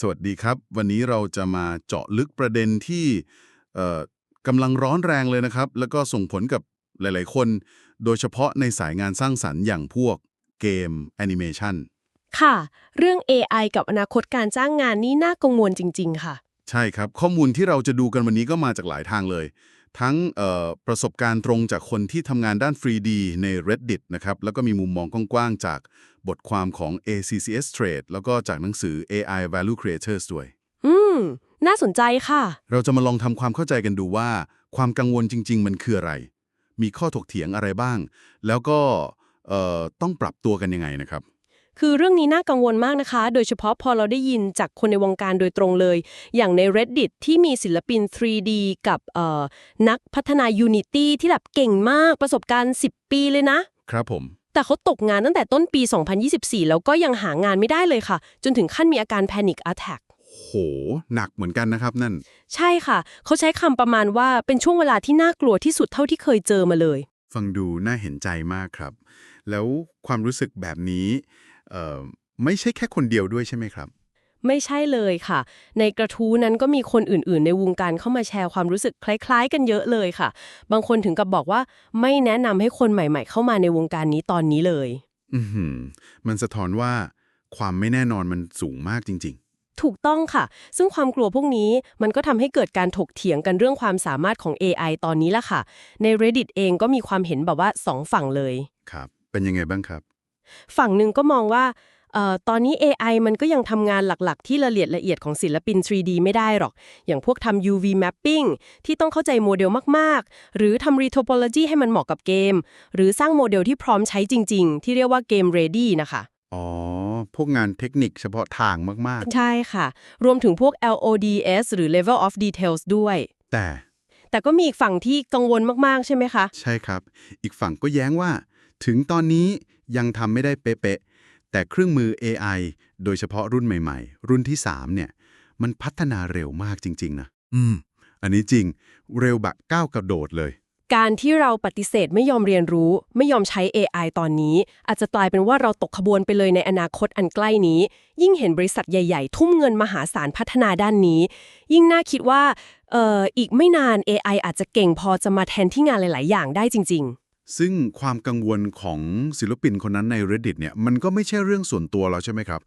สวัสดีครับ วันนี้เราจะมาเจาะลึกประเด็นที่เอ่อกำลังร้อนแรงเลยนะครับ แล้วก็ส่งผลกับหลาย ๆ คน โดยเฉพาะในสายงานสร้างสรรค์อย่างพวกเกมแอนิเมชันค่ะ เรื่อง AI กับอนาคตการจ้างงานนี่น่ากังวลจริง ๆ ค่ะ ใช่ครับ ข้อมูลที่เราจะดูกันวันนี้ก็มาจากหลายทางเลย ทั้งเอ่อประสบการณ์ตรงจากคนที่ทำงานด้าน 3D ใน Reddit นะครับ แล้วก็มีมุมมองกว้างๆ จากบทความของ ACCS Trade แล้วก็จากหนังสือ AI Value Creators ด้วย อืม น่าสนใจค่ะ เราจะมาลองทำความเข้าใจกันดูว่า ความกังวลจริง ๆ มันคืออะไร มีข้อถกเถียงอะไรบ้าง แล้วก็เอ่อต้องปรับตัวกันยังไงนะครับ คือเรื่องนี้น่ากังวลมากนะคะ โดยเฉพาะพอเราได้ยินจากคนในวงการโดยตรงเลย อย่างใน Reddit ที่มีศิลปิน 3D กับเอ่อนักพัฒนา Unity ที่แบบเก่งมากประสบการณ์ 10 ปีเลยนะ ครับผม แต่เขาตกงานตั้งแต่ต้นปี 2024 แล้วก็ยังหางานไม่ได้เลยค่ะ จนถึงขั้นมีอาการ Panic Attack โห หนักเหมือนกันนะครับนั่น ใช่ค่ะ เขาใช้คำประมาณว่าเป็นช่วงเวลาที่น่ากลัวที่สุดเท่าที่เคยเจอมาเลย ฟังดูน่าเห็นใจมากครับ แล้วความรู้สึกแบบนี้เอ่อ ไม่ใช่แค่คนเดียวด้วยใช่ไหมครับ ไม่ใช่เลยค่ะ ในกระทู้นั้นก็มีคนอื่น ๆ ในวงการเข้ามาแชร์ความรู้สึกคล้าย ๆ กันเยอะเลยค่ะ บางคนถึงกับบอกว่าไม่แนะนำให้คนใหม่ ๆ เข้ามาในวงการนี้ตอนนี้เลย อือหือมันสะท้อนว่าความไม่แน่นอนมันสูงมากจริงถูกต้องค่ะ ซึ่งความกลัวพวกนี้มันก็ทำให้เกิดการถกเถียงกันเรื่องความสามารถของ AI ตอนนี้ละค่ะ ใน Reddit เองก็มีความเห็นแบบว่าสองฝั่งเลยๆครับ เป็นยังไงบ้างครับ ฝั่งหนึ่งก็มองว่าเอ่อตอนนี้ AI มันก็ยังทำงานหลักๆ ที่ละเอียดละเอียดของศิลปิน 3D ไม่ได้หรอก อย่างพวกทำ UV mapping ที่ต้องเข้าใจโมเดลมากๆ หรือทำ retopology ให้มันเหมาะกับเกม หรือสร้างโมเดลที่พร้อมใช้จริง ๆ ที่เรียกว่าเกม ready นะคะ อ๋อ พวกงานเทคนิคเฉพาะทางมากใช่ค่ะ รวมถึงพวก LODS หรือ level of details ด้วยๆแต่ แต่ก็มีอีกฝั่งที่กังวลมากๆ ใช่ไหมคะ ใช่ครับ อีกฝั่งก็แย้งว่า ถึงตอนนี้ ยังทำไม่ได้เป๊ะๆแต่เครื่องมือ AI โดยเฉพาะรุ่นใหม่ๆ รุ่นที่3เนี่ยมันพัฒนาเร็วมากจริงๆนะอืม อันนี้จริงเร็วแบบก้าวกระโดดเลย การที่เราปฏิเสธไม่ยอมเรียนรู้ ไม่ยอมใช้ AI ตอนนี้ อาจจะกลายเป็นว่าเราตกขบวนไปเลยในอนาคตอันใกล้นี้ ยิ่งเห็นบริษัทใหญ่ ๆ ทุ่มเงินมหาศาลพัฒนาด้านนี้ ยิ่งน่าคิดว่าเอ่ออีกไม่นาน AI อาจจะเก่งพอจะมาแทนที่งานหลาย ๆ อย่างได้จริง ซึ่งความกังวลของศิลปินคนนั้นใน Reddit เนี่ยมันก็ไม่ใช่เรื่องส่วนตัวแล้วใช่ไหมครับ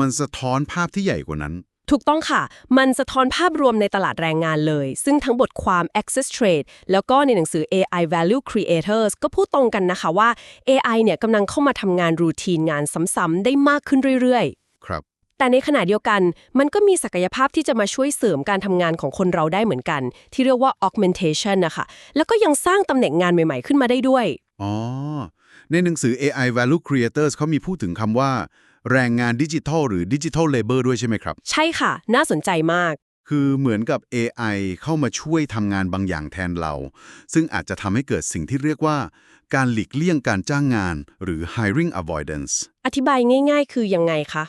มันสะท้อนภาพที่ใหญ่กว่านั้นๆถูกต้องค่ะ มันสะท้อนภาพรวมในตลาดแรงงานเลย ซึ่งทั้งบทความ Access Trade แล้วก็ในหนังสือ AI Value Creators ก็พูดตรงกันนะคะว่า AI เนี่ยกำลังเข้ามาทำงานรูทีนงานซ้ำๆได้มากขึ้นเรื่อยๆ ครับ แต่ในขณะเดียวกัน มันก็มีศักยภาพที่จะมาช่วยเสริมการทำงานของคนเราได้เหมือนกัน ที่เรียกว่า augmentation นะคะแล้วก็ยังสร้างตำแหน่งงานใหม่ๆขึ้นมาได้ด้วย อ๋อ ในหนังสือ AI Value Creators เขามีพูดถึงคำว่า แรงงานดิจิทัลหรือ Digital Labor ด้วยใช่ไหมครับ ใช่ค่ะ น่าสนใจมาก คือเหมือนกับ AI เข้ามาช่วยทำงานบางอย่างแทนเรา ซึ่งอาจจะทำให้เกิดสิ่งที่เรียกว่า การหลีกเลี่ยงการจ้างงาน หรือ hiring avoidance อธิบายง่าย ๆ คือยังไงคะ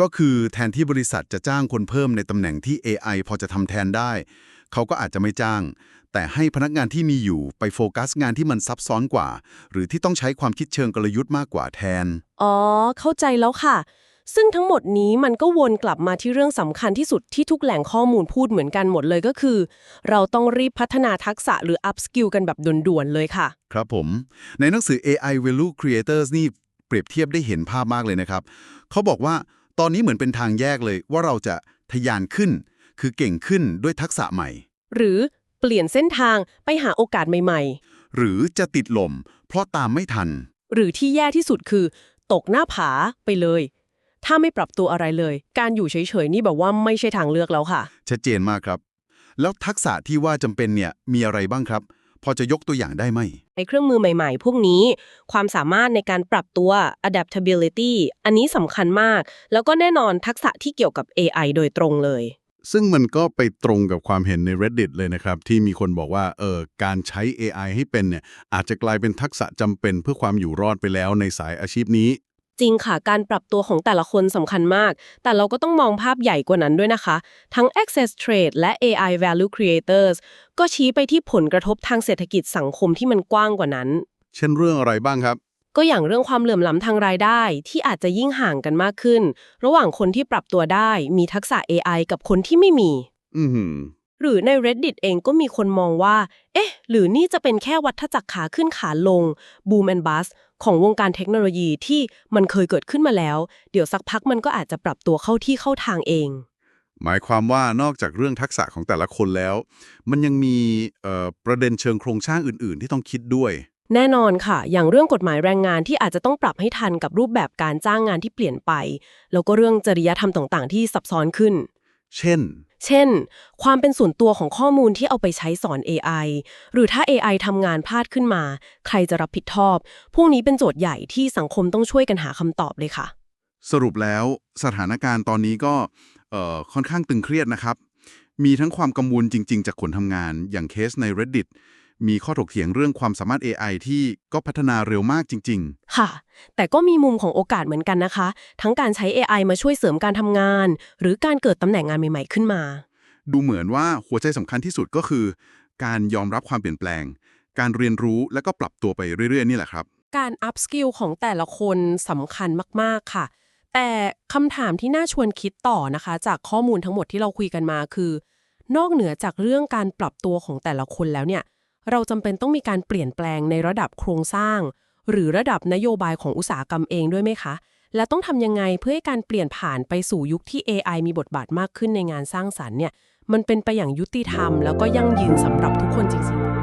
ก็คือแทนที่บริษัทจะจ้างคนเพิ่มในตำแหน่งที่ AI พอจะทำแทนได้ เขาก็อาจจะไม่จ้าง แต่ให้พนักงานที่มีอยู่ไปโฟกัสงานที่มันซับซ้อนกว่า หรือที่ต้องใช้ความคิดเชิงกลยุทธ์มากกว่าแทน อ๋อ เข้าใจแล้วค่ะ ซึ่งทั้งหมดนี้มันก็วนกลับมาที่เรื่องสำคัญที่สุดที่ทุกแหล่งข้อมูลพูดเหมือนกันหมดเลยก็คือ เราต้องรีบพัฒนาทักษะหรือ up skill กันแบบด่วนๆเลยค่ะ ครับผม ในหนังสือ AI Value Creators นี่เปรียบเทียบได้เห็นภาพมากเลยนะครับ เขาบอกว่า ตอนนี้เหมือนเป็นทางแยกเลยว่าเราจะทะยานขึ้น คือเก่งขึ้นด้วยทักษะใหม่ หรือเปลี่ยนเส้นทางไปหาโอกาสใหม่ๆ หรือจะติดลม เพราะตามไม่ทัน หรือที่แย่ที่สุดคือ ตกหน้าผาไปเลย ถ้าไม่ปรับตัวอะไรเลย การอยู่เฉยๆนี่แบบว่าไม่ใช่ทางเลือกแล้วค่ะ ชัดเจนมากครับ แล้วทักษะที่ว่าจำเป็นเนี่ยมีอะไรบ้างครับ พอจะยกตัวอย่างได้ไหมไอ้เครื่องมือใหม่ๆ พวกนี้ ความสามารถในการปรับตัว adaptability อันนี้สำคัญมาก แล้วก็แน่นอนทักษะที่เกี่ยวกับ AI โดยตรงเลย ซึ่งมันก็ไปตรงกับความเห็นใน Reddit เลยนะครับ ที่มีคนบอกว่าเออการใช้ AI ให้เป็นเนี่ยอาจจะกลายเป็นทักษะจำเป็นเพื่อความอยู่รอดไปแล้วในสายอาชีพนี้ จริงค่ะ การปรับตัวของแต่ละคนสำคัญมาก แต่เราก็ต้องมองภาพใหญ่กว่านั้นด้วยนะคะ ทั้ง Access Trade และ AI Value Creators ก็ชี้ไปที่ผลกระทบทางเศรษฐกิจสังคมที่มันกว้างกว่านั้น เช่นเรื่องอะไรบ้างครับ ก็อย่างเรื่องความเหลื่อมล้ำทางรายได้ ที่อาจจะยิ่งห่างกันมากขึ้น ระหว่างคนที่ปรับตัวได้มีทักษะ AI กับคนที่ไม่มี อือ หือหรือใน Reddit เองก็มีคนมองว่า เอ๊ะ หรือนี่จะเป็นแค่วัฏจักรขาขึ้นขาลง boom and bust ของวงการเทคโนโลยีที่มันเคยเกิดขึ้นมาแล้ว เดี๋ยวสักพักมันก็อาจจะปรับตัวเข้าที่เข้าทางเอง หมายความว่านอกจากเรื่องทักษะของแต่ละคนแล้ว มันยังมีเอ่อประเด็นเชิงโครงสร้างอื่น ๆ ที่ต้องคิดด้วย แน่นอนค่ะ อย่างเรื่องกฎหมายแรงงานที่อาจจะต้องปรับให้ทันกับรูปแบบการจ้างงานที่เปลี่ยนไป แล้วก็เรื่องจริยธรรมต่าง ๆ ที่ซับซ้อนขึ้น เช่น เช่น ความเป็นส่วนตัวของข้อมูลที่เอาไปใช้สอน AI หรือถ้า AI ทำงานพลาดขึ้นมา ใครจะรับผิดชอบ พวกนี้เป็นโจทย์ใหญ่ที่สังคมต้องช่วยกันหาคำตอบเลยค่ะ สรุปแล้วสถานการณ์ตอนนี้ก็ค่อนข้างตึงเครียดนะครับ มีทั้งความกังวลจริง ๆ จากคนทำงานอย่างเคสใน Reddit มีข้อถกเถียงเรื่องความสามารถ AI ที่ก็พัฒนาเร็วมากจริงค่ะ แต่ก็มีมุมของโอกาสเหมือนกันนะคะ ทั้งการใช้ AI มาช่วยเสริมการทำงาน หรือการเกิดตำแหน่งงานใหม่ ๆ ขึ้นมาๆดูเหมือนว่าหัวใจสำคัญที่สุดก็คือ การยอมรับความเปลี่ยนแปลง การเรียนรู้และก็ปรับตัวไปเรื่อย ๆ นี่แหละครับ การอัพสกิลของแต่ละคนสำคัญมาก ๆ ค่ะ แต่คำถามที่น่าชวนคิดต่อนะคะ จากข้อมูลทั้งหมดที่เราคุยกันมาคือ นอกเหนือจากเรื่องการปรับตัวของแต่ละคนแล้วเนี่ย เราจำเป็นต้องมีการเปลี่ยนแปลงในระดับโครงสร้าง หรือระดับนโยบายของอุตสาหกรรมเองด้วยไหมคะ และต้องทำยังไงเพื่อให้การเปลี่ยนผ่านไปสู่ยุคที่ AI มีบทบาทมากขึ้นในงานสร้างสรรค์เนี่ยมันเป็นไปอย่างยุติธรรม แล้วก็ยั่งยืนสำหรับทุกคนจริงๆ